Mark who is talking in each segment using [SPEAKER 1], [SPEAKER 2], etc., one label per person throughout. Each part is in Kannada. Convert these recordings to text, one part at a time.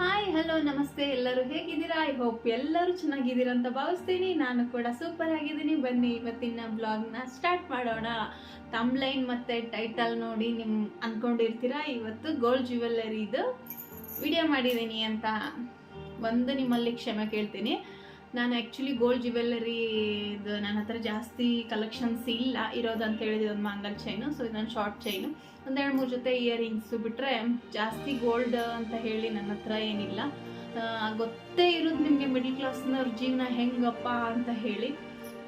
[SPEAKER 1] ಹಾಯ್ ಹಲೋ ನಮಸ್ತೆ. ಎಲ್ಲರೂ ಹೇಗಿದ್ದೀರಾ? ಐ ಹೋಪ್ ಎಲ್ಲರೂ ಚೆನ್ನಾಗಿದ್ದೀರಾ ಅಂತ ಭಾವಿಸ್ತೀನಿ. ನಾನು ಕೂಡ ಸೂಪರ್ ಆಗಿದ್ದೀನಿ. ಬನ್ನಿ, ಇವತ್ತಿನ ಬ್ಲಾಗ್ನ ಸ್ಟಾರ್ಟ್ ಮಾಡೋಣ. ತಮ್ಲೈನ್ ಮತ್ತು ಟೈಟಲ್ ನೋಡಿ ನಿಮ್ಮ ಅಂದ್ಕೊಂಡಿರ್ತೀರಾ ಇವತ್ತು ಗೋಲ್ಡ್ ಜ್ಯುವೆಲ್ಲರಿದು ವಿಡಿಯೋ ಮಾಡಿದ್ದೀನಿ ಅಂತ ಒಂದು ನಿಮ್ಮಲ್ಲಿ ಕ್ಷಮೆ ಕೇಳ್ತೀನಿ. ನಾನು ಆ್ಯಕ್ಚುಲಿ ಗೋಲ್ಡ್ ಜ್ಯುವೆಲ್ಲರಿದು ನನ್ನ ಹತ್ರ ಜಾಸ್ತಿ ಕಲೆಕ್ಷನ್ಸ್ ಇಲ್ಲ. ಇರೋದು ಅಂತ ಹೇಳಿದ್ರೆ ಒಂದು ಮಂಗಲ್ ಚೈನು ಸೊ ಇದೊಂದು ಶಾರ್ಟ್ ಚೈನು ಒಂದೆರಡು ಮೂರು ಜೊತೆ ಇಯರಿಂಗ್ಸು ಬಿಟ್ಟರೆ ಜಾಸ್ತಿ ಗೋಲ್ಡ್ ಅಂತ ಹೇಳಿ ನನ್ನ ಹತ್ರ ಏನಿಲ್ಲ. ಗೊತ್ತೇ ಇರೋದು ನಿಮಗೆ ಮಿಡಿಲ್ ಕ್ಲಾಸ್ನವ್ರ ಜೀವನ ಹೆಂಗಪ್ಪ ಅಂತ ಹೇಳಿ.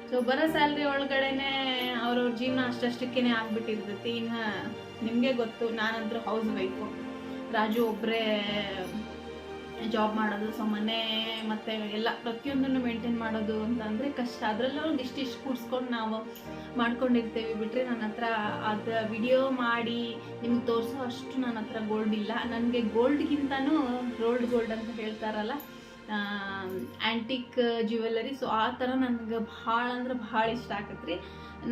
[SPEAKER 1] ಸೊ ಬರೋ ಸ್ಯಾಲ್ರಿ ಒಳಗಡೆನೆ ಅವ್ರವ್ರ ಜೀವನ ಅಷ್ಟಷ್ಟಕ್ಕೇ ಆಗ್ಬಿಟ್ಟಿರ್ತೈತಿ. ಇನ್ನು ನಿಮಗೆ ಗೊತ್ತು ನಾನಂತರೂ ಹೌಸ್ ವೈಫು ರಾಜು ಒಬ್ಬರೇ ಜಾಬ್ ಮಾಡೋದು ಸೊ ಮನೆ ಮತ್ತು ಎಲ್ಲ ಪ್ರತಿಯೊಂದನ್ನು ಮೇಂಟೈನ್ ಮಾಡೋದು ಅಂತ ಅಂದರೆ ಕಷ್ಟ. ಅದರಲ್ಲೂ ಒಂದು ಇಷ್ಟು ಕೂಡ್ಸ್ಕೊಂಡು ನಾವು ಮಾಡ್ಕೊಂಡಿರ್ತೇವೆ. ಬಿಟ್ಟರೆ ನನ್ನ ಹತ್ರ ಅದು ವಿಡಿಯೋ ಮಾಡಿ ನಿಮ್ಗೆ ತೋರಿಸೋ ಅಷ್ಟು ನನ್ನ ಹತ್ರ ಗೋಲ್ಡ್ ಇಲ್ಲ. ನನಗೆ ಗೋಲ್ಡ್ಗಿಂತನೂ ರೋಲ್ಡ್ ಗೋಲ್ಡ್ ಅಂತ ಹೇಳ್ತಾರಲ್ಲ ಆ್ಯಂಟಿಕ್ ಜ್ಯುವೆಲ್ಲರಿ ಸೊ ಆ ಥರ ನನಗೆ ಭಾಳ ಅಂದ್ರೆ ಭಾಳ ಇಷ್ಟ ಆಗತ್ತೆ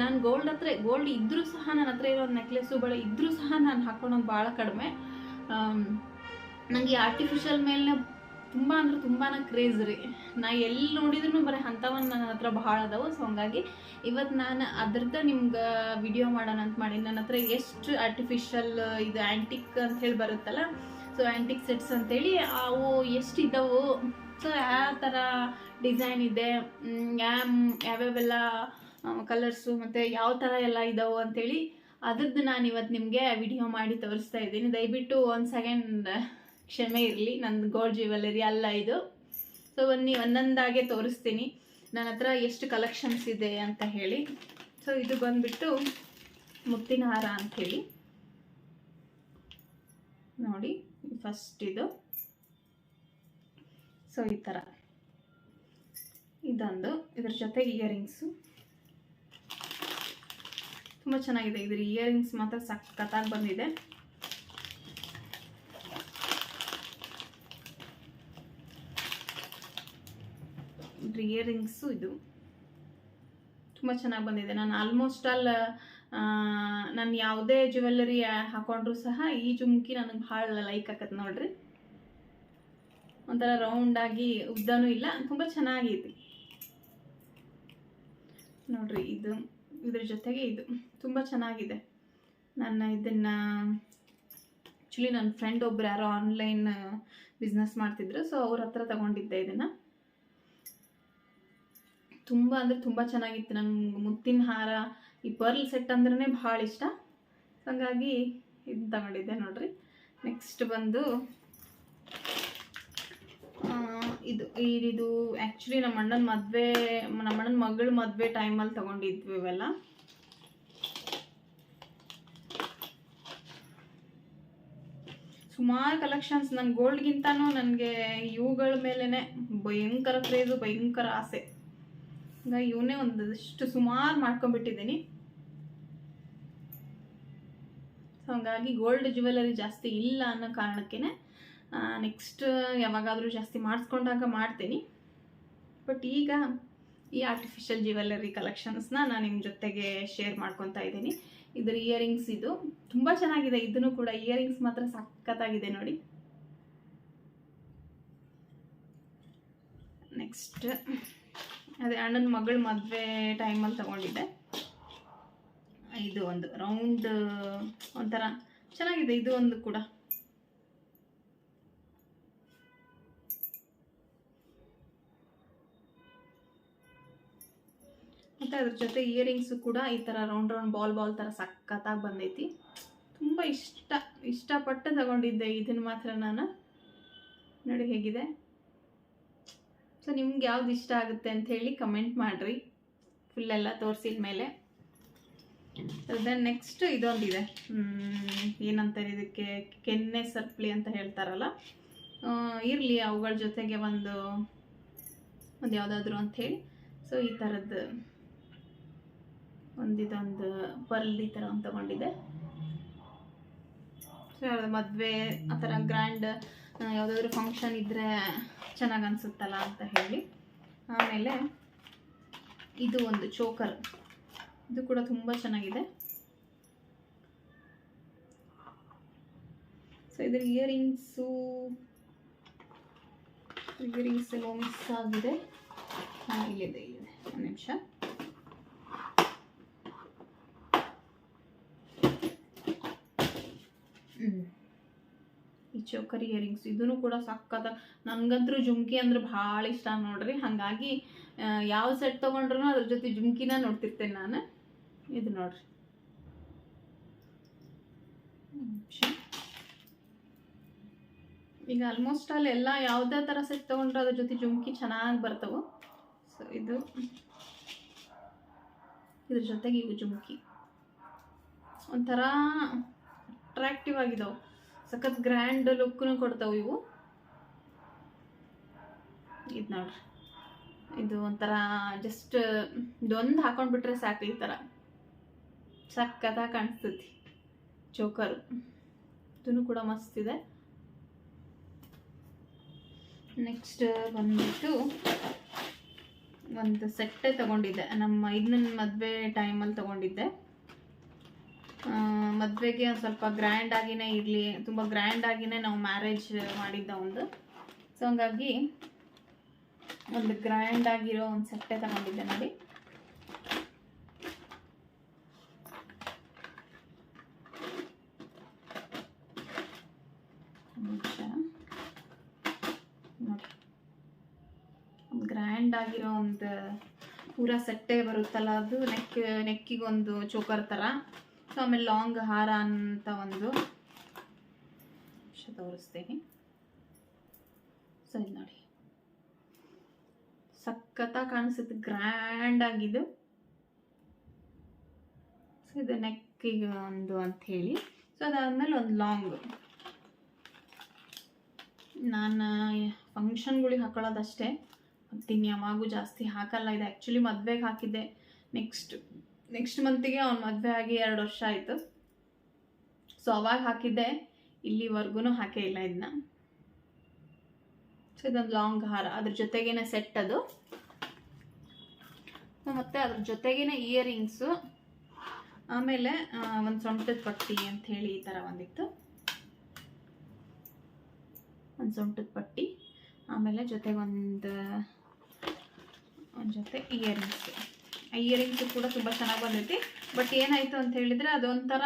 [SPEAKER 1] ನಾನು ಗೋಲ್ಡ್ ಹತ್ರ ಗೋಲ್ಡ್ ಇದ್ದರೂ ಸಹ ನನ್ನ ಹತ್ರ ಇರೋ ನೆಕ್ಲೆಸ್ಸು ಬಳೆ ಇದ್ದರೂ ಸಹ ನಾನು ಹಾಕ್ಕೊಳೋದು ಭಾಳ ಕಡಿಮೆ. ನನಗೆ ಆರ್ಟಿಫಿಷಿಯಲ್ ಮೇಲೆ ತುಂಬ ಅಂದ್ರೆ ತುಂಬಾ ಕ್ರೇಜ್ ರೀ. ನಾ ಎಲ್ಲಿ ನೋಡಿದ್ರು ಬರೀ ಅಂಥವನ್ನ ನನ್ನ ಹತ್ರ ಭಾಳ ಅದಾವೆ ಸೊ ಹಂಗಾಗಿ ಇವತ್ತು ನಾನು ಅದ್ರದ್ದು ನಿಮ್ಗೆ ವಿಡಿಯೋ ಮಾಡೋಣ ಅಂತ ಮಾಡಿ ನನ್ನ ಹತ್ರ ಎಷ್ಟು ಆರ್ಟಿಫಿಷಿಯಲ್ ಇದು ಆ್ಯಂಟಿಕ್ ಅಂತ ಹೇಳಿ ಬರುತ್ತಲ್ಲ ಸೊ ಆ್ಯಂಟಿಕ್ ಸೆಟ್ಸ್ ಅಂತೇಳಿ ಅವು ಎಷ್ಟು ಇದ್ದಾವೆ ಸೊ ಯಾವ ಥರ ಡಿಸೈನ್ ಇದೆ ಯಾಮ್ ಯಾವ ಯಾವ್ಯಾವೆಲ್ಲ ಕಲರ್ಸು ಮತ್ತು ಯಾವ ಥರ ಎಲ್ಲ ಇದಾವು ಅಂತೇಳಿ ಅದ್ರದ್ದು ನಾನು ಇವತ್ತು ನಿಮಗೆ ವಿಡಿಯೋ ಮಾಡಿ ತೋರಿಸ್ತಾ ಇದ್ದೀನಿ. ದಯವಿಟ್ಟು ಒಂದು ಸೆಕೆಂಡ್ ಕ್ಷಮೆ ಇರಲಿ ನಂದು ಗೋಲ್ಡ್ ಜ್ಯುವೆಲ್ಲರಿ ಅಲ್ಲ ಇದು. ಸೊ ಬನ್ನಿ, ಒಂದೊಂದಾಗೆ ತೋರಿಸ್ತೀನಿ. ನನ್ನ ಹತ್ರ ಎಷ್ಟು ಕಲೆಕ್ಷನ್ಸ್ ಇದೆ ಅಂತ ಹೇಳಿ. ಸೊ ಇದು ಬಂದ್ಬಿಟ್ಟು ಮುತ್ತಿನ ಹಾರ ಅಂಥೇಳಿ ನೋಡಿ ಫಸ್ಟ್ ಇದು. ಸೊ ಈ ಥರ ಇದೊಂದು, ಇದ್ರ ಜೊತೆ ಇಯರಿಂಗ್ಸು ತುಂಬ ಚೆನ್ನಾಗಿದೆ. ಇದ್ರ ಇಯರಿಂಗ್ಸ್ ಮಾತ್ರ ಸಖತ್ತಾಗಿ ಬಂದಿದೆ. ಇದ್ರ ಇಯರಿಂಗ್ಸು ಇದು. ತುಂಬ ಚೆನ್ನಾಗಿ ಬಂದಿದೆ. ನಾನು ಆಲ್ಮೋಸ್ಟ್ ಆಲ್ ನಾನು ಯಾವುದೇ ಜ್ಯುವೆಲ್ಲರಿ ಹಾಕೊಂಡ್ರು ಸಹ ಈ ಜುಮ್ಕಿ ನನಗೆ ಭಾಳ ಲೈಕ್ ಆಕತ್ತೆ ನೋಡ್ರಿ. ಒಂಥರ ರೌಂಡಾಗಿ ಉದ್ದನೂ ಇಲ್ಲ, ತುಂಬ ಚೆನ್ನಾಗಿದೆ ನೋಡ್ರಿ ಇದು, ಇದ್ರ ಜೊತೆಗೆ ಇದು, ತುಂಬ ಚೆನ್ನಾಗಿದೆ. ನನ್ನ ಇದನ್ನು ಆ್ಯಕ್ಚುಲಿ ನನ್ನ ಫ್ರೆಂಡ್ ಒಬ್ರು ಯಾರೋ ಆನ್ಲೈನ್ ಬಿಸ್ನೆಸ್ ಮಾಡ್ತಿದ್ರು ಸೊ ಅವ್ರ ಹತ್ರ ತಗೊಂಡಿದ್ದೆ ಇದನ್ನು. ತುಂಬ ಅಂದರೆ ತುಂಬ ಚೆನ್ನಾಗಿತ್ತು. ನಂಗೆ ಮುತ್ತಿನ ಹಾರ, ಈ ಪರ್ಲ್ ಸೆಟ್ ಅಂದ್ರೆ ಭಾಳ ಇಷ್ಟ. ಹಂಗಾಗಿ ಇದು ತಗೊಂಡಿದ್ದೆ ನೋಡ್ರಿ. ನೆಕ್ಸ್ಟ್ ಬಂದು ಇದು ಇದು ಆ್ಯಕ್ಚುಲಿ ನಮ್ಮ ಅಣ್ಣನ ಮದುವೆ, ನಮ್ಮ ಅಣ್ಣನ ಮಗಳ ಮದುವೆ ಟೈಮಲ್ಲಿ ತೊಗೊಂಡಿದ್ವಿ ಇವೆಲ್ಲ. ಸುಮಾರು ಕಲೆಕ್ಷನ್ಸ್ ನನ್ನ ಗೋಲ್ಡ್ಗಿಂತನೂ ನನಗೆ ಇವುಗಳ ಮೇಲೇ ಭಯಂಕರ ಕ್ರೇಜು ಭಯಂಕರ ಆಸೆ. ಇವನ್ನೇ ಒಂದಷ್ಟು ಸುಮಾರು ಮಾಡ್ಕೊಂಡ್ಬಿಟ್ಟಿದ್ದೀನಿ. ಸೊ ಹಂಗಾಗಿ ಗೋಲ್ಡ್ ಜ್ಯುವೆಲರಿ ಜಾಸ್ತಿ ಇಲ್ಲ ಅನ್ನೋ ಕಾರಣಕ್ಕೇ ನೆಕ್ಸ್ಟ್ ಯಾವಾಗಾದರೂ ಜಾಸ್ತಿ ಮಾಡಿಸ್ಕೊಂಡಾಗ ಮಾಡ್ತೀನಿ. ಬಟ್ ಈಗ ಈ ಆರ್ಟಿಫಿಷಿಯಲ್ ಜ್ಯುವೆಲರಿ ಕಲೆಕ್ಷನ್ಸ್ನ ನಾನು ನಿಮ್ಮ ಜೊತೆಗೆ ಶೇರ್ ಮಾಡ್ಕೊತಾ ಇದ್ದೀನಿ. ಇದ್ರ ಇಯರಿಂಗ್ಸ್ ಇದು. ತುಂಬ ಚೆನ್ನಾಗಿದೆ. ಇದನ್ನು ಕೂಡ ಇಯರಿಂಗ್ಸ್ ಮಾತ್ರ ಸಖತ್ತಾಗಿದೆ ನೋಡಿ. ನೆಕ್ಸ್ಟ್ ಅದೇ ಅಣ್ಣನ ಮಗಳ ಮದುವೆ ಟೈಮಲ್ಲಿ ತಗೊಂಡಿದ್ದೆ. ಇದು ಒಂದು ರೌಂಡ್ ಒಂಥರ ಚೆನ್ನಾಗಿದೆ, ಇದು ಒಂದು ಕೂಡ. ಮತ್ತು ಅದ್ರ ಜೊತೆ ಇಯರಿಂಗ್ಸು ಕೂಡ ಈ ಥರ ರೌಂಡ್ ರೌಂಡ್ ಬಾಲ್ ಬಾಲ್ ಥರ ಸಖತ್ತಾಗಿ ಬಂದೈತಿ. ತುಂಬ ಇಷ್ಟ, ಇಷ್ಟಪಟ್ಟು ತಗೊಂಡಿದ್ದೆ. ಇದನ್ನು ಮಾತ್ರ ನಾನು. ನೋಡಿ ಹೇಗಿದೆ. ಸೊ ನಿಮ್ಗೆ ಯಾವ್ದು ಇಷ್ಟ ಆಗುತ್ತೆ ಅಂತ ಹೇಳಿ ಕಮೆಂಟ್ ಮಾಡಿರಿ. ಎಲ್ಲ ತೋರಿಸಿದ ಮೇಲೆ. ದೆನ್ ನೆಕ್ಸ್ಟ್ ಇದೊಂದಿದೆ. ಏನಂತಾರೆ ಇದಕ್ಕೆ? ಕೆನ್ನೆ ಸರ್ಪ್ಲಿ ಅಂತ ಹೇಳ್ತಾರಲ್ಲ? ಇರಲಿ, ಅವುಗಳ ಜೊತೆಗೆ ಒಂದು ಒಂದು ಯಾವುದಾದ್ರೂ ಅಂಥೇಳಿ ಸೊ ಈ ಥರದ್ದು ಒಂದಿದೊಂದು ಪರ್ಲ್ ಈ ಥರ ಒಂದು ಸೊ ಮದುವೆ, ಆ ಥರ ಗ್ರ್ಯಾಂಡ್ ಯಾವುದಾದ್ರೂ ಫಂಕ್ಷನ್ ಇದ್ದರೆ ಚೆನ್ನಾಗಿ ಅನಿಸುತ್ತಲ್ಲ ಅಂತ ಹೇಳಿ. ಆಮೇಲೆ ಇದು ಒಂದು ಚೋಕರ್ ಇದು ಕೂಡ ತುಂಬ ಚೆನ್ನಾಗಿದೆ. ಸೊ ಇದ್ರ ಇಯರಿಂಗ್ಸು ಇಯರಿಂಗ್ಸ್ ಎಲ್ಲ ಮಿಸ್ ಆಗಿದೆ. ಇಲ್ಲಿದೆ ಇಲ್ಲಿದೆ. ಒಂದು ನಿಮಿಷ. ಹ್ಞೂ ಈ ಚೋಕರ್ ಇಯರಿಂಗ್ಸ್ ಇದೂ ಕೂಡ ಸಕ್ಕದ ನನಗಂತೂ ಜುಮ್ಕಿ ಅಂದ್ರೆ ಭಾಳ ಇಷ್ಟ ನೋಡ್ರಿ. ಹಾಗಾಗಿ ಯಾವ ಸೆಟ್ ತಗೊಂಡ್ರೂ ಅದ್ರ ಜೊತೆ ಜುಮ್ಕಿನ ನೋಡ್ತಿರ್ತೇನೆ ನಾನು. ಇದು ನೋಡ್ರಿ. ಈಗ ಆಲ್ಮೋಸ್ಟ್ ಅಲ್ಲಿ ಎಲ್ಲ ಯಾವುದೇ ಥರ ಸೆಟ್ ತೊಗೊಂಡ್ರೆ ಅದ್ರ ಜೊತೆ ಜುಮ್ಕಿ ಚೆನ್ನಾಗಿ ಬರ್ತವೆ. ಸೊ ಇದು. ಇದ್ರ ಜೊತೆಗೆ ಇವು ಜುಮ್ಕಿ. ಒಂಥರ ಅಟ್ರಾಕ್ಟಿವ್ ಆಗಿದಾವೆ. ಸಖತ್ ಗ್ರ್ಯಾಂಡ್ ಲುಕ್ನು ಕೊಡ್ತಾವೆ ಇವು. ಇದು ನೋಡ್ರಿ. ಇದು ಒಂಥರ ಜಸ್ಟ್ ಇದೊಂದು ಹಾಕೊಂಡ್ಬಿಟ್ರೆ ಸಾಕು ಈ ಥರ. ಸಕ್ಕತ್ತಾಗಿ ಕಾಣಿಸ್ತೈತಿ ಚೋಕರು. ಇದೂ ಕೂಡ ಮಸ್ತ್ ಇದೆ. ನೆಕ್ಸ್ಟ್ ಬಂದ್ಬಿಟ್ಟು ಒಂದು ಸೆಟ್ಟೇ ತಗೊಂಡಿದ್ದೆ. ನಮ್ಮ ಇದನ್ನ ಮದುವೆ ಟೈಮಲ್ಲಿ ತಗೊಂಡಿದ್ದೆ. ಮದುವೆಗೆ ಒಂದು ಸ್ವಲ್ಪ ಗ್ರ್ಯಾಂಡ್ ಆಗಿನೇ ಇರಲಿ, ತುಂಬ ಗ್ರ್ಯಾಂಡ್ ಆಗಿನೇ ನಾವು ಮ್ಯಾರೇಜ್ ಮಾಡಿದ್ದ ಒಂದು. ಸೊ ಹಂಗಾಗಿ ಒಂದು ಗ್ರ್ಯಾಂಡ್ ಆಗಿರೋ ಒಂದು ಸೆಟ್ಟೆ ತಗೊಂಡಿದ್ದೆ ನೋಡಿ. ಗ್ರ್ಯಾಂಡ್ ಆಗಿರೋ ಒಂದು ಪೂರ ಸೆಟ್ಟೆ ಬರುತ್ತಲ್ಲ, ಅದು ನೆಕ್, ನೆಕ್ಕಿಗೊಂದು ಚೋಕರ್ ಥರ ಸೊ ಆಮೇಲೆ ಲಾಂಗ್ ಹಾರ ಅಂತ ಒಂದು ತೋರಿಸ್ತೀನಿ. ಸೊ ಇದು ನೋಡಿ ಸಖತ್ತಾಗಿ ಕಾಣಿಸುತ್ತೆ ಗ್ರ್ಯಾಂಡ್ ಆಗಿದ್ದು. ಸೊ ಇದು ನೆಕ್ಕಿಗೆ ಒಂದು ಅಂತ ಹೇಳಿ. ಸೊ ಅದಾದಮೇಲೆ ಒಂದು ಲಾಂಗ್ ನಾನು ಫಂಕ್ಷನ್ಗಳಿಗೆ ಹಾಕೊಳ್ಳೋದಷ್ಟೇ. ಮತ್ತಿನ್ಯಾವಾಗೂ ಜಾಸ್ತಿ ಹಾಕಲ್ಲ. ಇದು ಆ್ಯಕ್ಚುಲಿ ಮದುವೆಗೆ ಹಾಕಿದ್ದೆ. ನೆಕ್ಸ್ಟ್ ನೆಕ್ಸ್ಟ್ ಮಂತಿಗೆ ಅವ್ನ ಮದುವೆ ಆಗಿ ಎರಡು ವರ್ಷ ಆಯಿತು. ಸೊ ಅವಾಗ ಹಾಕಿದ್ದೆ. ಇಲ್ಲಿವರೆಗೂ ಹಾಕೇ ಇಲ್ಲ ಇದನ್ನ ಸೊ ಇದೊಂದು ಲಾಂಗ್ ಹಾರ. ಅದ್ರ ಜೊತೆಗೇನೆ ಸೆಟ್ ಅದು. ಮತ್ತು ಅದ್ರ ಜೊತೆಗೇನೆ ಇಯರಿಂಗ್ಸು ಆಮೇಲೆ ಒಂದು ಸೊಂಟದ ಪಟ್ಟಿ ಅಂತ ಹೇಳಿ ಈ ಥರ ಒಂದಿತ್ತು. ಒಂದು ಸೊಂಟದ ಪಟ್ಟಿ. ಆಮೇಲೆ ಜೊತೆಗೊಂದು, ಒಂದು ಜೊತೆ ಇಯರಿಂಗ್ಸ್ ಇಯರಿಂಗ್ಸ್ ಕೂಡ ತುಂಬ ಚೆನ್ನಾಗಿ ಬಂದೈತಿ. ಬಟ್ ಏನಾಯಿತು ಅಂತ ಹೇಳಿದರೆ ಅದೊಂಥರ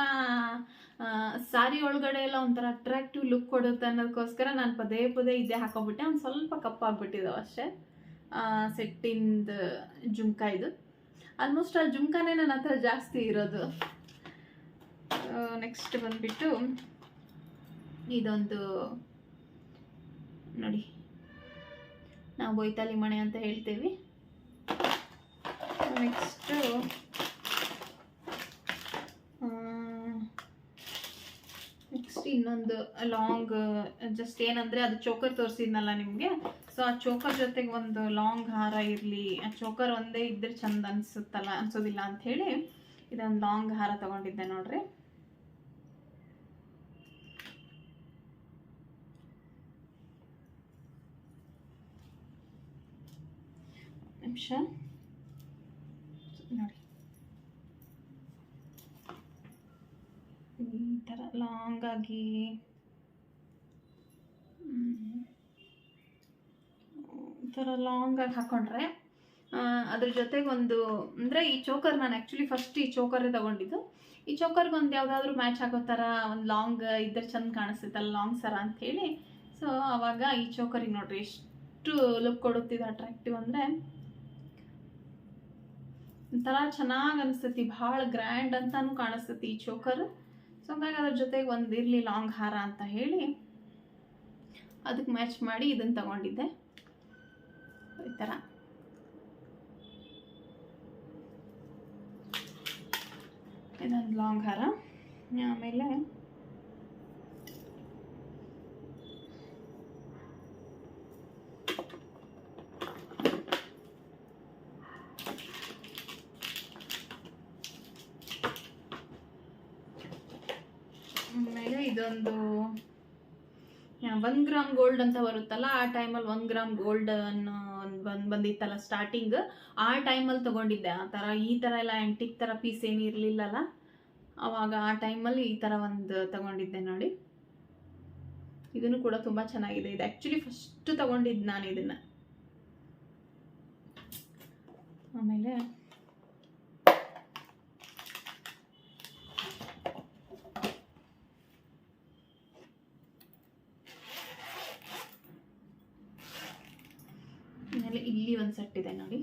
[SPEAKER 1] ಸಾರಿ ಒಳಗಡೆ ಎಲ್ಲ ಒಂಥರ ಅಟ್ರಾಕ್ಟಿವ್ ಲುಕ್ ಕೊಡುತ್ತೆ ಅನ್ನೋದಕ್ಕೋಸ್ಕರ ನಾನು ಪದೇ ಪದೇ ಇದೇ ಹಾಕೊಂಡ್ಬಿಟ್ಟೆ. ಒಂದು ಸ್ವಲ್ಪ ಕಪ್ಪಾಗ್ಬಿಟ್ಟಿದ್ದಾವೆ ಅಷ್ಟೇ. ಸೆಟ್ಟಿಂದ ಜುಮ್ಕ ಇದು. ಆಲ್ಮೋಸ್ಟ್ ಆ ಜುಮ್ಕಾನೇ ನನ್ನ ಹತ್ರ ಜಾಸ್ತಿ ಇರೋದು. ನೆಕ್ಸ್ಟ್ ಬಂದ್ಬಿಟ್ಟು ಇದೊಂದು ನೋಡಿ. ನಾವು ಬೊಯ್ತಾಲಿ ಮಣೆ ಅಂತ ಹೇಳ್ತೇವೆ. ನೆಕ್ಸ್ಟು ನೆಕ್ಸ್ಟ್ ಇನ್ನೊಂದು ಲಾಂಗ್ ಜಸ್ಟ್ ಏನಂದರೆ ಅದು ಚೋಕರ್ ತೋರಿಸಿದ್ನಲ್ಲ ನಿಮಗೆ? ಸೊ ಆ ಚೋಕರ್ ಜೊತೆಗೆ ಒಂದು ಲಾಂಗ್ ಹಾರ ಇರಲಿ, ಆ ಚೋಕರ್ ಒಂದೇ ಇದ್ರೆ ಚಂದ ಅನ್ಸುತ್ತಲ್ಲ, ಅನ್ಸೋದಿಲ್ಲ ಅಂಥೇಳಿ ಇದೊಂದು ಲಾಂಗ್ ಹಾರ ತಗೊಂಡಿದ್ದೆ ನೋಡ್ರಿ. ನಿಮಿಷ. ನೋಡಿ. ಈ ಥರ ಲಾಂಗ್ ಆಗಿ. ಹ್ಮ್. ಈ ಥರ ಲಾಂಗ್ ಆಗಿ ಹಾಕೊಂಡ್ರೆ ಆ, ಅದ್ರ ಜೊತೆಗೆ ಒಂದು ಅಂದರೆ ಈ ಚೋಕರ್ ನಾನು ಆ್ಯಕ್ಚುಲಿ ಫಸ್ಟ್ ಈ ಚೋಕರೇ ತಗೊಂಡಿದ್ದು. ಈ ಚೋಕರ್ಗೆ ಒಂದು ಯಾವುದಾದ್ರೂ ಮ್ಯಾಚ್ ಆಗೋ ಥರ ಒಂದು ಲಾಂಗ್ ಇದ್ರೆ ಚಂದ ಕಾಣಿಸ್ತೈತಲ್ಲ ಲಾಂಗ್ ಸರ ಅಂಥೇಳಿ ಸೊ ಅವಾಗ ಈ ಚೋಕರಿಗೆ ನೋಡ್ರಿ ಎಷ್ಟು ಲುಕ್ ಕೊಡುತ್ತಿದೆ ಅಟ್ರಾಕ್ಟಿವ್ ಅಂದರೆ ಒಂಥರ ಚೆನ್ನಾಗಿ ಅನಿಸ್ತೈತಿ ಭಾಳ ಗ್ರ್ಯಾಂಡ್ ಅಂತಾನು ಕಾಣಿಸ್ತೈತಿ ಈ ಚೋಕರ್. ಸೊ ಹಂಗಾಗಿ ಅದ್ರ ಜೊತೆಗೆ ಒಂದು ಇರಲಿ ಲಾಂಗ್ ಹಾರ ಅಂತ ಹೇಳಿ ಅದಕ್ಕೆ ಮ್ಯಾಚ್ ಮಾಡಿ ಇದನ್ನು ತಗೊಂಡಿದ್ದೆ. ಈ ಥರ ಇದೊಂದು ಲಾಂಗ್ ಹಾರ. ಆಮೇಲೆ ಆಮೇಲೆ ಇದೊಂದು ಒನ್ ಗ್ರಾಮ್ ಗೋಲ್ಡ್ ಅಂತ ಬರುತ್ತಲ್ಲ, ಆ ಟೈಮಲ್ಲಿ ಒನ್ ಗ್ರಾಮ್ ಗೋಲ್ಡ್ ಅನ್ನೋ ಒಂದು ಬಂದು, ಬಂದಿತ್ತಲ್ಲ ಸ್ಟಾರ್ಟಿಂಗ್ ಆ ಟೈಮಲ್ಲಿ ತಗೊಂಡಿದ್ದೆ. ಆ ಥರ ಈ ಥರ ಎಲ್ಲ ಆ್ಯಂಟಿಕ್ ಥರ ಪೀಸ್ ಏನು ಇರಲಿಲ್ಲಲ್ಲ. ಅವಾಗ ಆ ಟೈಮಲ್ಲಿ ಈ ಥರ ಒಂದು ತಗೊಂಡಿದ್ದೆ ನೋಡಿ. ಇದನ್ನು ಕೂಡ ತುಂಬ ಚೆನ್ನಾಗಿದೆ. ಇದು ಆ್ಯಕ್ಚುಲಿ ಫಸ್ಟ್ ತಗೊಂಡಿದ್ದು ನಾನು ಇದನ್ನು. ಆಮೇಲೆ ಆಮೇಲೆ ಇಲ್ಲಿ ಒಂದು ಸೆಟ್ ಇದೆ ನೋಡಿ.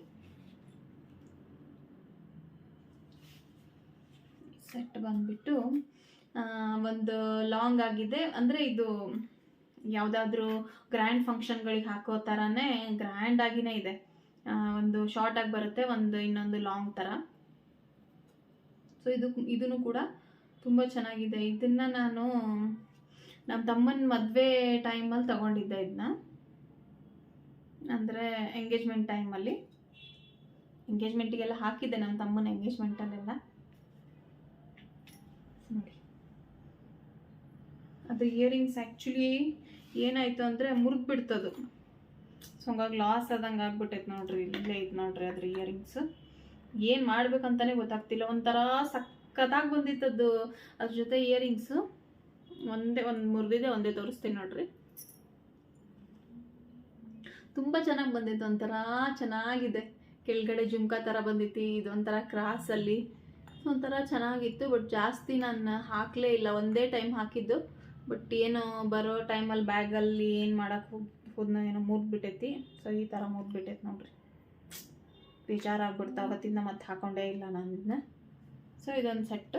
[SPEAKER 1] ಸೆಟ್ ಬಂದ್ಬಿಟ್ಟು ಒಂದು ಲಾಂಗ್ ಆಗಿದೆ. ಅಂದರೆ ಇದು ಯಾವುದಾದ್ರೂ ಗ್ರ್ಯಾಂಡ್ ಫಂಕ್ಷನ್ಗಳಿಗೆ ಹಾಕೋ ಥರನೇ ಗ್ರ್ಯಾಂಡ್ ಆಗಿನೇ ಇದೆ. ಒಂದು ಶಾರ್ಟ್ ಆಗಿ ಬರುತ್ತೆ, ಒಂದು ಇನ್ನೊಂದು ಲಾಂಗ್ ಥರ ಸೊ, ಇದು ಇದೂ ಕೂಡ ತುಂಬ ಚೆನ್ನಾಗಿದೆ. ಇದನ್ನು ನಾನು ನಮ್ಮ ತಮ್ಮನ ಮದುವೆ ಟೈಮಲ್ಲಿ ತಗೊಂಡಿದ್ದೆ ಇದನ್ನ ಅಂದರೆ ಎಂಗೇಜ್ಮೆಂಟ್ ಟೈಮಲ್ಲಿ ಎಂಗೇಜ್ಮೆಂಟಿಗೆಲ್ಲ ಹಾಕಿದ್ದೆ ನಮ್ಮ ತಮ್ಮನ ಎಂಗೇಜ್ಮೆಂಟಲ್ಲೆಲ್ಲ ನೋಡಿ. ಅದು ಇಯರಿಂಗ್ಸ್ ಆ್ಯಕ್ಚುಲಿ ಏನಾಯಿತು ಅಂದರೆ ಮುರಿದು ಬಿಡ್ತದು ಸೊ ಹಂಗಾಗಿ ಲಾಸ್ ಆದಂಗೆ ಆಗ್ಬಿಟ್ಟೈತೆ ನೋಡ್ರಿ, ಇಲ್ಲೇ ಐತೆ ನೋಡ್ರಿ ಅದ್ರ ಇಯರಿಂಗ್ಸ್ ಏನು ಮಾಡ್ಬೇಕಂತಾನೆ ಗೊತ್ತಾಗ್ತಿಲ್ಲ. ಒಂಥರ ಸಕ್ಕತ್ತಾಗಿ ಬಂದಿತ್ತದ್ದು. ಅದ್ರ ಜೊತೆ ಇಯರಿಂಗ್ಸು ಒಂದೇ, ಒಂದು ಮುರಿದಿದೆ, ಒಂದೇ ತೋರಿಸ್ತೀನಿ ನೋಡ್ರಿ. ತುಂಬ ಚೆನ್ನಾಗಿ ಬಂದಿತ್ತು, ಒಂಥರ ಚೆನ್ನಾಗಿದೆ. ಕೆಳಗಡೆ ಜುಮ್ಕಾ ಥರ ಬಂದಿತ್ತು, ಇದೊಂಥರ ಕ್ರಾಸಲ್ಲಿ ಒಂಥರ ಚೆನ್ನಾಗಿತ್ತು ಬಟ್ ಜಾಸ್ತಿ ನಾನು ಹಾಕಲೇ ಇಲ್ಲ. ಒಂದೇ ಟೈಮ್ ಹಾಕಿದ್ದು ಬಟ್ ಏನು ಬರೋ ಟೈಮಲ್ಲಿ ಬ್ಯಾಗಲ್ಲಿ ಏನು ಮಾಡೋಕೆ ಹೋಗಿ, ಹೋದ್ನ ಏನೋ ಮುರಿದ್ಬಿಟ್ಟೈತಿ. ಸೊ ಈ ಥರ ಮುರಿದ್ಬಿಟ್ಟೈತಿ ನೋಡ್ರಿ. ಬೇಜಾರಾಗ್ಬಿಡ್ತು, ಅವತ್ತಿಂದ ಮತ್ತೆ ಹಾಕೊಂಡೇ ಇಲ್ಲ ನಾನು ಇದನ್ನ ಸೊ ಇದೊಂದು ಸೆಟ್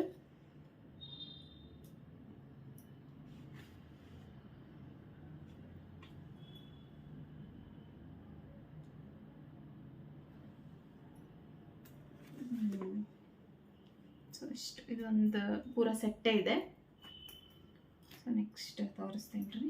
[SPEAKER 1] ಸೊ ಇಷ್ಟು ಇದೊಂದು ಪೂರ ಸೆಟ್ಟೇ ಇದೆ. ಸೊ ನೆಕ್ಸ್ಟ್ ತೋರಿಸ್ತೀನಿ ರೀ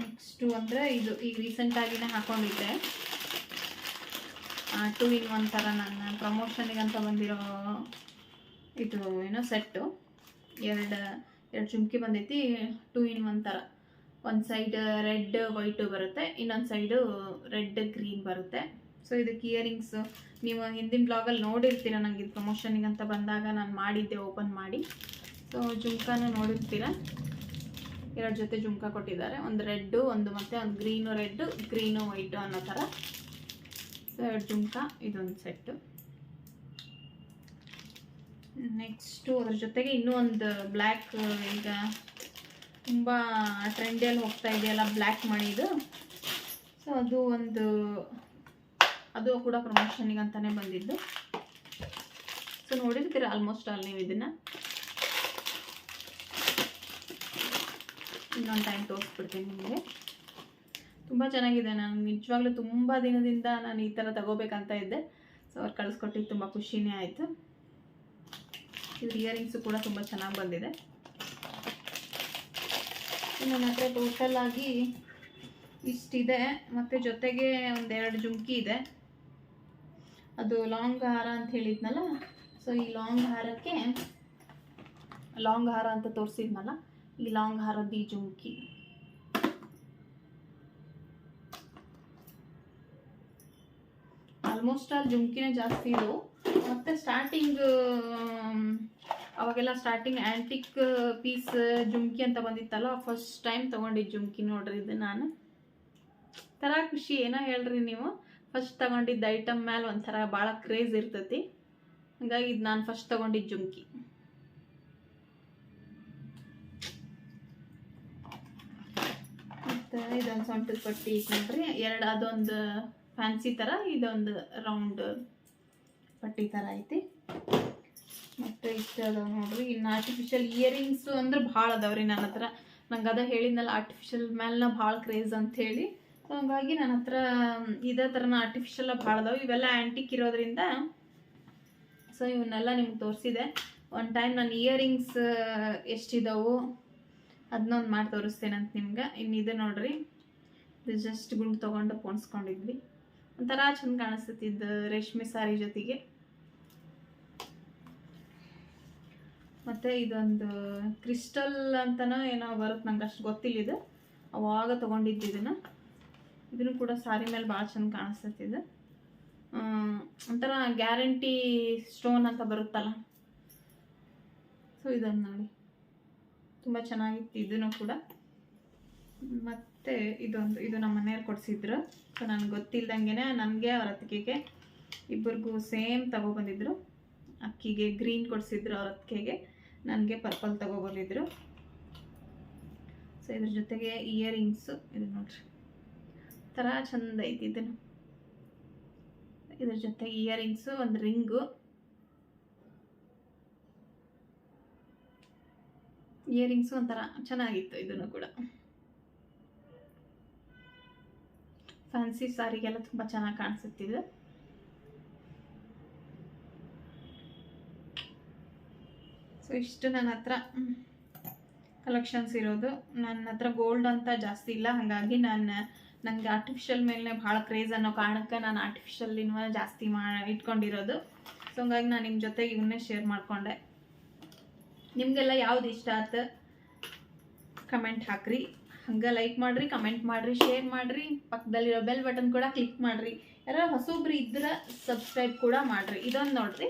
[SPEAKER 1] ನೆಕ್ಸ್ಟು ಅಂದರೆ ಇದು ಈಗ ರೀಸೆಂಟಾಗಿನೇ ಹಾಕೊಂಡಿದ್ದೆ. ಟೂ ಇನ್ ಒನ್ ಥರ ನನ್ನ ಅಂತ ಬಂದಿರೋ ಇದು, ಏನೋ ಸೆಟ್ಟು ಎರಡು ಎರಡು ಚುಮ್ಕಿ ಬಂದೈತಿ ಟೂ ಇನ್ ಒನ್ ಥರ ಒಂದು ಸೈಡ್ ರೆಡ್ ವೈಟು ಬರುತ್ತೆ, ಇನ್ನೊಂದು ಸೈಡು ರೆಡ್ ಗ್ರೀನ್ ಬರುತ್ತೆ. ಸೊ ಇದಕ್ಕೆ ಇಯರಿಂಗ್ಸು ನೀವು ಹಿಂದಿನ ಬ್ಲಾಗಲ್ಲಿ ನೋಡಿರ್ತೀರ ನನಗೆ ಇದು ಪ್ರಮೋಷನಿಗೆ ಅಂತ ಬಂದಾಗ ನಾನು ಮಾಡಿದ್ದೆ ಓಪನ್ ಮಾಡಿ. ಸೊ ಜುಮ್ಕಾನು ನೋಡಿರ್ತೀರ? ಎರಡು ಜೊತೆ ಜುಮ್ಕ ಕೊಟ್ಟಿದ್ದಾರೆ. ಒಂದು ರೆಡ್ಡು ಒಂದು ಮತ್ತು ಒಂದು ಗ್ರೀನು ರೆಡ್ಡು ಗ್ರೀನು ವೈಟು ಅನ್ನೋ ಥರ ಸೊ ಎರಡು ಜುಮ್ಕ, ಇದೊಂದು ಸೆಟ್ಟು ನೆಕ್ಸ್ಟು ಅದ್ರ ಜೊತೆಗೆ ಇನ್ನೂ ಒಂದು ಬ್ಲ್ಯಾಕ್ ಈಗ ತುಂಬ ಟ್ರೆಂಡಿಯಲ್ಲಿ ಹೋಗ್ತಾ ಇದೆಯಲ್ಲ ಬ್ಲ್ಯಾಕ್ ಮಣಿದು ಸೊ ಅದು ಒಂದು, ಅದು ಕೂಡ ಪ್ರಮೋಷನಿಗೆ ಅಂತಲೇ ಬಂದಿದ್ದು. ಸೊ ನೋಡಿರ್ತೀರ ಆಲ್ಮೋಸ್ಟ್ ಆಲ್ ನೀವು ಇದನ್ನು? ಇನ್ನೊಂದು ಟೈಮ್ ತೋರಿಸ್ಬಿಡ್ತೀನಿ ನಿಮಗೆ. ತುಂಬ ಚೆನ್ನಾಗಿದೆ, ನಾನು ನಿಜವಾಗ್ಲೂ ತುಂಬ ದಿನದಿಂದ ನಾನು ಈ ಥರ ತಗೋಬೇಕಂತ ಇದ್ದೆ. ಸೊ ಅವ್ರು ಕಳಿಸ್ಕೊಟ್ಟಿದ್ದು ತುಂಬ ಖುಷಿನೇ ಆಯಿತು. ಇದ್ರ ಇಯರಿಂಗ್ಸು ಕೂಡ ತುಂಬ ಚೆನ್ನಾಗಿ ಬಂದಿದೆ. ನನ್ನ ಹತ್ರ ಟೋಟಲ್ ಆಗಿ ಇಷ್ಟಿದೆ. ಮತ್ತು ಜೊತೆಗೆ ಒಂದೆರಡು ಜುಮ್ಕಿ ಇದೆ. ಅದು ಲಾಂಗ್ ಹಾರ ಅಂತ ಹೇಳಿದ್ನಲ್ಲ? ಸೊ ಈ ಲಾಂಗ್ ಹಾರಕ್ಕೆ ಲಾಂಗ್ ಹಾರ ಅಂತ ತೋರಿಸಿದ್ನಲ್ಲ, ಈ ಲಾಂಗ್ ಹಾರದ್ದು ಈ ಜುಮ್ಕಿ. ಆಲ್ಮೋಸ್ಟ್ ಆಲ್ ಜುಮ್ಕಿನೇ ಜಾಸ್ತಿ ಇದು ಮತ್ತು ಸ್ಟಾರ್ಟಿಂಗ್ ಅವಾಗೆಲ್ಲ ಸ್ಟಾರ್ಟಿಂಗ್ ಆ್ಯಂಟಿಕ್ ಪೀಸ್ ಜುಮ್ಕಿ ಅಂತ ಬಂದಿತ್ತಲ್ಲ ಫಸ್ಟ್ ಟೈಮ್ ತೊಗೊಂಡಿದ್ದು ಜುಮ್ಕಿ ನೋಡ್ರಿ ಇದು ನಾನು. ಥರ ಖುಷಿ, ಏನೋ ಹೇಳ್ರಿ ನೀವು. ಫಸ್ಟ್ ತಗೊಂಡಿದ್ದ ಐಟಮ್ ಮೇಲೆ ಒಂಥರ ಭಾಳ ಕ್ರೇಜ್ ಇರ್ತೈತಿ. ಹಂಗಾಗಿ ಇದು ನಾನು ಫಸ್ಟ್ ತಗೊಂಡಿದ್ದ ಜುಮ್ಕಿ. ಮತ್ತು ಇದೊಂದು ಸೊಂಟದ ಪಟ್ಟಿ ನೋಡ್ರಿ. ಎರಡು ಅದೊಂದು ಫ್ಯಾನ್ಸಿ ಥರ ಇದೊಂದು ರೌಂಡ್ ಪಟ್ಟಿ ಥರ ಐತಿ. ಮತ್ತು ಇಷ್ಟು ಅದಾವೆ ನೋಡ್ರಿ, ಇನ್ನು ಆರ್ಟಿಫಿಷಿಯಲ್ ಇಯರಿಂಗ್ಸು ಅಂದ್ರೆ ಭಾಳ ಅದಾವ್ರಿ ನನ್ನ ಹತ್ರ. ನಂಗೆ ಅದ ಹೇಳಿದ್ನಲ್ಲ ಆರ್ಟಿಫಿಷಿಯಲ್ ಮೇಲೆ ಭಾಳ ಕ್ರೇಜ್ ಅಂತ ಹೇಳಿ. ಸೊ ಹಂಗಾಗಿ ನನ್ನ ಹತ್ರ, ಇದೇ ಥರನ ಆರ್ಟಿಫಿಷಿಯಲ್ ಭಾಳ ಅದಾವೆ. ಇವೆಲ್ಲ ಆ್ಯಂಟಿಕ್ ಇರೋದ್ರಿಂದ ಸೊ ಇವನ್ನೆಲ್ಲ ನಿಮ್ಗೆ ತೋರಿಸಿದೆ. ಒಂದು ಟೈಮ್ ನಾನು ಇಯರಿಂಗ್ಸ್ ಎಷ್ಟಿದಾವು ಅದನ್ನೊಂದು ಮಾಡಿ ತೋರಿಸ್ತೇನೆ ಅಂತ ನಿಮ್ಗೆ. ಇನ್ನು ಇದು ನೋಡ್ರಿ, ಇದು ಜಸ್ಟ್ ಗುಂಡು ತೊಗೊಂಡು ಪೋಣಿಸ್ಕೊಂಡಿದ್ವಿ. ಒಂಥರ ಚಂದ ಕಾಣಿಸ್ತೈತಿ ಇದು ರೇಷ್ಮೆ ಸಾರಿ ಜೊತೆಗೆ. ಮತ್ತು ಇದೊಂದು ಕ್ರಿಸ್ಟಲ್ ಅಂತನೋ ಏನೋ ಬರುತ್ತೆ ನಂಗೆ ಅಷ್ಟು ಗೊತ್ತಿಲ್ಲ ಇದು. ಅವಾಗ ತೊಗೊಂಡಿದ್ದು ಇದನ್ನು. ಇದನ್ನು ಕೂಡ ಸಾರಿ ಮೇಲೆ ಭಾಳ ಚಂದ ಕಾಣಿಸ್ತೈತಿ ಇದು. ಒಂಥರ ಗ್ಯಾರಂಟಿ ಸ್ಟೋನ್ ಅಂತ ಬರುತ್ತಲ್ಲ. ಸೊ, ಇದನ್ನು ನೋಡಿ. ತುಂಬ ಚೆನ್ನಾಗಿತ್ತು ಇದನ್ನು ಕೂಡ. ಮತ್ತು ಇದೊಂದು, ಇದು ನಮ್ಮ ಮನೆಯವ್ರು ಕೊಡಿಸಿದ್ರು. ಸೊ ನನಗೆ ಗೊತ್ತಿಲ್ದಂಗೆ ನನಗೆ ಅವ್ರ ಅತ್ತಿಗೆಗೆ ಇಬ್ಬರಿಗೂ ಸೇಮ್ ತಗೊಬಂದಿದ್ರು. ಅಕ್ಕಿಗೆ ಗ್ರೀನ್ ಕೊಡಿಸಿದ್ರು ಅವ್ರ ಅತ್ತಿಗೆಗೆ, ನನಗೆ ಪರ್ಪಲ್ ತಗೊಬಂದಿದ್ರು. ಸೊ ಇದ್ರ ಜೊತೆಗೆ ಇಯರಿಂಗ್ಸು, ಇದು ನೋಡ್ರಿ. ಥರ ಚಂದ ಐತಿ ಇದನ್ನು. ಇದ್ರ ಜೊತೆಗೆ ಇಯರಿಂಗ್ಸು, ಒಂದು ರಿಂಗು. ಇಯರಿಂಗ್ಸು ಒಂಥರ ಚೆನ್ನಾಗಿತ್ತು ಇದನ್ನು ಕೂಡ. ಫ್ಯಾನ್ಸಿ ಸಾರಿಗೆಲ್ಲ ತುಂಬ ಚೆನ್ನಾಗಿ ಕಾಣಿಸುತ್ತಿದೆ. ಸೊ ಇಷ್ಟು ನನ್ನ ಹತ್ರ ಕಲೆಕ್ಷನ್ಸ್ ಇರೋದು. ನನ್ನ ಹತ್ರ ಗೋಲ್ಡ್ ಅಂತ ಜಾಸ್ತಿ ಇಲ್ಲ. ಹಾಗಾಗಿ ನಾನು ನನಗೆ ಆರ್ಟಿಫಿಷಿಯಲ್ ಮೇಲೆ ಭಾಳ ಕ್ರೇಜ್ ಅನ್ನೋ ಕಾರಣಕ್ಕೆ ನಾನು ಆರ್ಟಿಫಿಷಿಯಲ್ ಇನ್ವ ಜಾಸ್ತಿ ಮಾ, ಇಟ್ಕೊಂಡಿರೋದು. ಸೊ ಹಂಗಾಗಿ ನಾನು ನಿಮ್ಮ ಜೊತೆಗೆ ಇವನ್ನೇ ಶೇರ್ ಮಾಡಿಕೊಂಡೆ. ನಿಮಗೆಲ್ಲ ಯಾವ್ದು ಇಷ್ಟ ಆಯ್ತು? ಕಮೆಂಟ್ ಹಾಕ್ರಿ. ಹಂಗೆ ಲೈಕ್ ಮಾಡಿರಿ ಕಮೆಂಟ್ ಮಾಡಿರಿ ಶೇರ್ ಮಾಡಿರಿ, ಪಕ್ಕದಲ್ಲಿರೋ ಬೆಲ್ ಬಟನ್ ಕೂಡ ಕ್ಲಿಕ್ ಮಾಡಿರಿ. ಯಾರು ಹೊಸೊಬ್ರು ಇದ್ರೆ ಸಬ್ಸ್ಕ್ರೈಬ್ ಕೂಡ ಮಾಡಿರಿ. ಇದೊಂದು ನೋಡ್ರಿ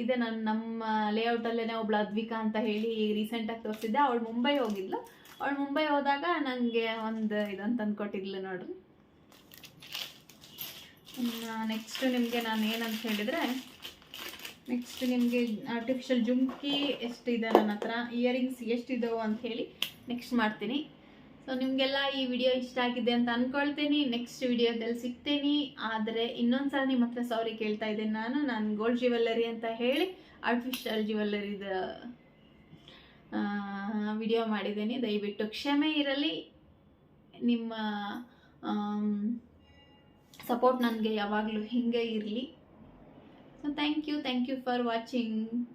[SPEAKER 1] ಇದೆ ನಾನು, ನಮ್ಮ ಲೇಔಟಲ್ಲೇ ಒಬ್ಳು ಅದ್ವಿಕಾ ಅಂತ ಹೇಳಿ ರೀಸೆಂಟಾಗಿ ತೋರಿಸಿದ್ದೆ. ಅವಳು ಮುಂಬೈ ಹೋಗಿದ್ಲು. ಅವಳು ಮುಂಬೈ ಹೋದಾಗ ನನಗೆ ಒಂದು ಇದೊಂದು ತಂದು ಕೊಟ್ಟಿದ್ಲು ನೋಡ್ರಿ. ನೆಕ್ಸ್ಟ್ ನಿಮಗೆ ನಾನು ಏನಂತ ಹೇಳಿದರೆ ನೆಕ್ಸ್ಟ್ ನಿಮಗೆ ಆರ್ಟಿಫಿಷಿಯಲ್ ಜುಮ್ಕಿ ಎಷ್ಟಿದೆ ನನ್ನ ಹತ್ರ? ಇಯರಿಂಗ್ಸ್ ಎಷ್ಟಿದ್ದವು ಅಂತ ಹೇಳಿ ನೆಕ್ಸ್ಟ್ ಮಾಡ್ತೀನಿ. ಸೊ ನಿಮಗೆಲ್ಲ ಈ ವಿಡಿಯೋ ಇಷ್ಟ ಆಗಿದೆ ಅಂತ ಅಂದ್ಕೊಳ್ತೀನಿ ನೆಕ್ಸ್ಟ್ ವಿಡಿಯೋದಲ್ಲಿ ಸಿಗ್ತೀನಿ. ಆದರೆ ಇನ್ನೊಂದ್ಸಲ ನಿಮ್ಮ ಹತ್ರ ಸಾರಿ ಕೇಳ್ತಾ ಇದ್ದೇನೆ ನಾನು. ನಾನು ಗೋಲ್ಡ್ ಜ್ಯುವೆಲ್ಲರಿ ಅಂತ ಹೇಳಿ ಆರ್ಟಿಫಿಷಿಯಲ್ ಜ್ಯುವೆಲ್ಲರಿದ ವಿಡಿಯೋ ಮಾಡಿದ್ದೀನಿ. ದಯವಿಟ್ಟು ಕ್ಷಮೆ ಇರಲಿ. ನಿಮ್ಮ ಸಪೋರ್ಟ್ ನನಗೆ ಯಾವಾಗಲೂ ಹೀಗೆ ಇರಲಿ. so thank you. Thank you for watching.